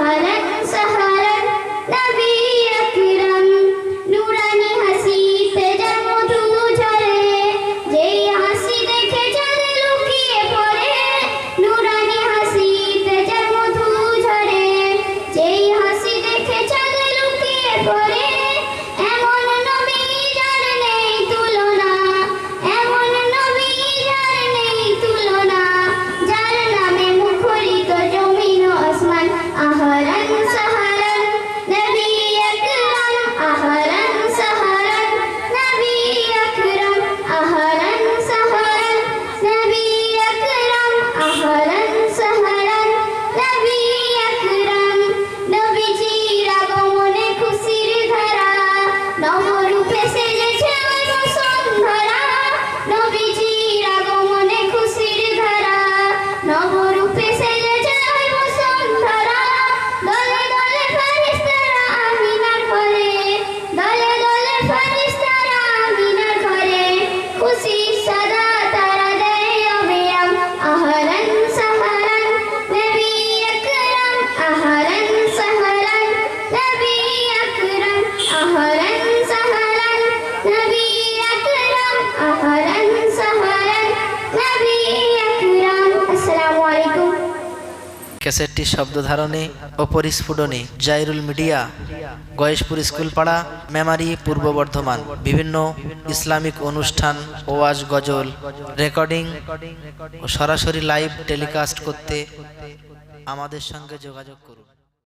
Sahara đó ক্যাসেটটির শব্দ ধারণে ও পরিস্ফুটনে জাইরুল মিডিয়া, গয়েশপুর স্কুলপাড়া, মেমারি, পূর্ব বর্ধমান, বিভিন্ন ইসলামিক অনুষ্ঠান, ওয়াজ, গজল, রেকর্ডিং ও সরাসরি লাইভ টেলিকাস্ট করতে আমাদের সঙ্গে যোগাযোগ করুন।